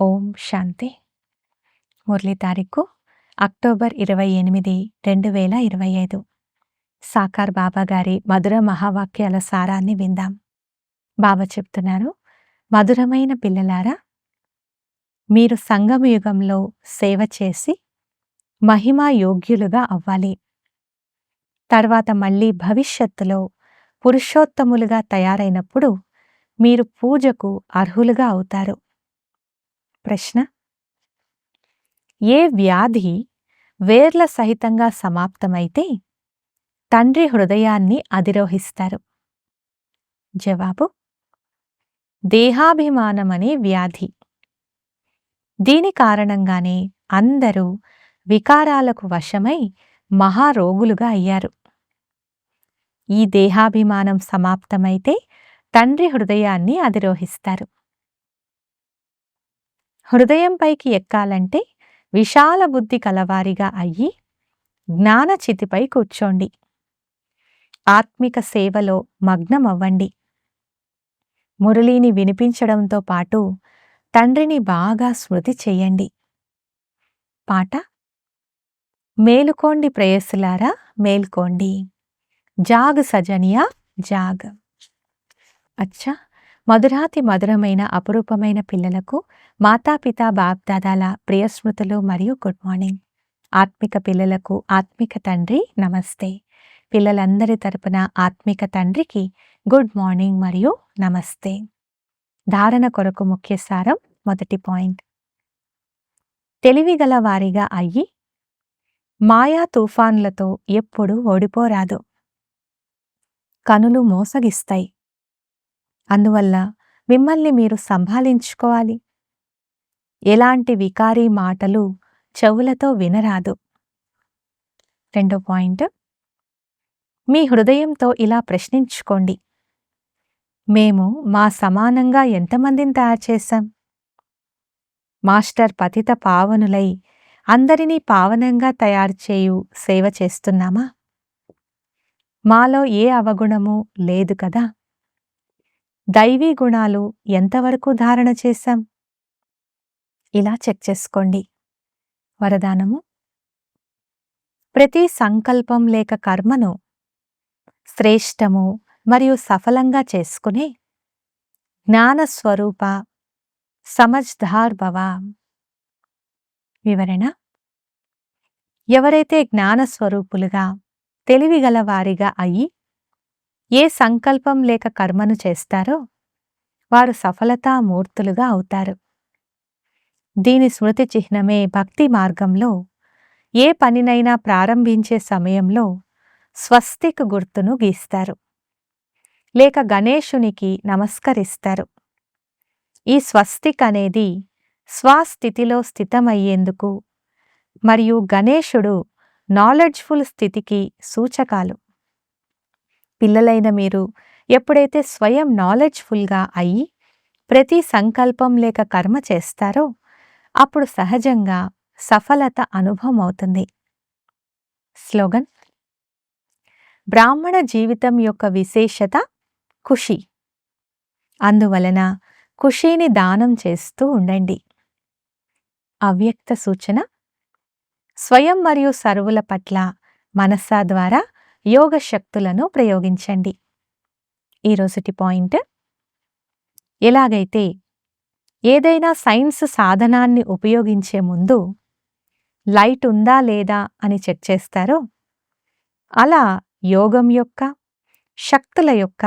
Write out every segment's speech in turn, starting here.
ఓం శాంతి. మురళి తారీఖు అక్టోబర్ ఇరవై ఎనిమిది రెండు వేల ఇరవై ఐదు. సాకార్ బాబా గారి మధుర మహావాక్యాల సారాన్ని విందాం. బాబా చెప్తున్నారు మధురమైన పిల్లలారా మీరు సంగమ యుగంలో సేవ చేసి మహిమా యోగ్యులుగా అవ్వాలి. తర్వాత మళ్ళీ భవిష్యత్తులో పురుషోత్తములుగా తయారైనప్పుడు మీరు పూజకు అర్హులుగా అవుతారు. ప్రశ్న. ఏ వ్యాధి వేర్ల సహితంగా సమాప్తమైతే తండ్రి హృదయాన్ని అధిరోహిస్తారు? జవాబు దేహాభిమానమనే వ్యాధి. దీని కారణంగానే అందరూ వికారాలకు వశమై మహారోగులుగా అయ్యారు. ఈ దేహాభిమానం సమాప్తమైతే తండ్రి హృదయాన్ని అధిరోహిస్తారు. హృదయంపైకి ఎక్కాలంటే విశాల బుద్ధి కలవారిగా అయ్యి జ్ఞానచితిపై కూర్చోండి. ఆత్మిక సేవలో మగ్నమవ్వండి. మురళీని వినిపించడంతో పాటు తండ్రిని బాగా స్మృతి చెయ్యండి పాట మేలుకోండి ప్రేయసులారా మేల్కోండి. జాగ్ సజనియా జాగ్. అచ్చా మధురాతి మధురమైన అపురూపమైన పిల్లలకు మాతాపిత బాప్దాదాల ప్రియస్మృతులు మరియు గుడ్ మార్నింగ్. ఆత్మిక పిల్లలకు ఆత్మిక తండ్రి నమస్తే. పిల్లలందరి తరపున ఆత్మిక తండ్రికి గుడ్ మార్నింగ్ మరియు నమస్తే. ధారణ కొరకు ముఖ్య సారం మొదటి పాయింట్. తెలివిగల వారిగా అయ్యి మాయా తుఫాన్లతో ఎప్పుడూ ఓడిపోరాదు. కనులు మోసగిస్తాయి. అందువల్ల మిమ్మల్ని మీరు సంభాలించుకోవాలి. ఎలాంటి వికారీ మాటలు చెవులతో వినరాదు. రెండో పాయింట్. మీ హృదయంతో ఇలా ప్రశ్నించుకోండి. మేము మా సమానంగా ఎంతమందిని తయారు చేశాం? మాస్టర్ పతిత పావనులై అందరినీ పావనంగా తయారు చేయు సేవ చేస్తున్నామా? మాలో ఏ అవగుణము లేదు కదా? దైవీ గుణాలు ఎంతవరకు ధారణ చేశాం? ఇలా చెక్ చేసుకోండి. వరదానము. ప్రతి సంకల్పం లేక కర్మను శ్రేష్టము మరియు సఫలంగా చేసుకునే జ్ఞానస్వరూప సమజ్ధార్ భవ. వివరణ. ఎవరైతే జ్ఞానస్వరూపులుగా తెలివిగలవారిగా అయి ఏ సంకల్పం లేక కర్మను చేస్తారో వారు సఫలతా మూర్తులుగా అవుతారు. దీని స్మృతి చిహ్నమే భక్తి మార్గంలో ఏ పనినైనా ప్రారంభించే సమయంలో స్వస్తిక్ గుర్తును గీస్తారు. లేక గణేశునికి నమస్కరిస్తారు. ఈ స్వస్తిక్ అనేది స్వస్థితిలో స్థితమయ్యేందుకు మరియు గణేశుడు నాలెడ్జ్ఫుల్ స్థితికి సూచకాలు. పిల్లలైన మీరు ఎప్పుడైతే స్వయం నాలెడ్జ్ఫుల్గా అయి ప్రతి సంకల్పం లేక కర్మ చేస్తారో అప్పుడు సహజంగా సఫలత అనుభవం అవుతుంది. స్లోగన్ బ్రాహ్మణ జీవితం యొక్క విశేషత ఖుషి. అందువలన ఖుషీని దానం చేస్తూ ఉండండి. అవ్యక్త సూచన స్వయం మరియు సర్వుల పట్ల మనస్సా ద్వారా యోగ శక్తులను ప్రయోగించండి. ఈరోజుటి పాయింట్. ఎలాగైతే ఏదైనా సైన్స్ సాధనాన్ని ఉపయోగించే ముందు లైట్ ఉందా లేదా అని చెక్ చేస్తారో అలా యోగం యొక్క శక్తుల యొక్క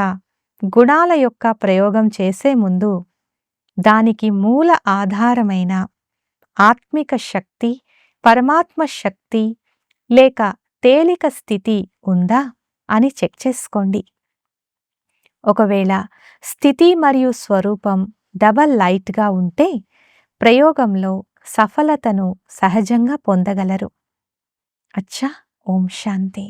గుణాల యొక్క ప్రయోగం చేసే ముందు దానికి మూల ఆధారమైన ఆత్మిక శక్తి పరమాత్మ శక్తి లేక తేలిక స్థితి ఉందా అని చెక్ చేసుకోండి. ఒకవేళ స్థితి మరియు స్వరూపం డబల్ లైట్గా ఉంటే ప్రయోగంలో సఫలతను సహజంగా పొందగలరు. అచ్చా ఓం శాంతి.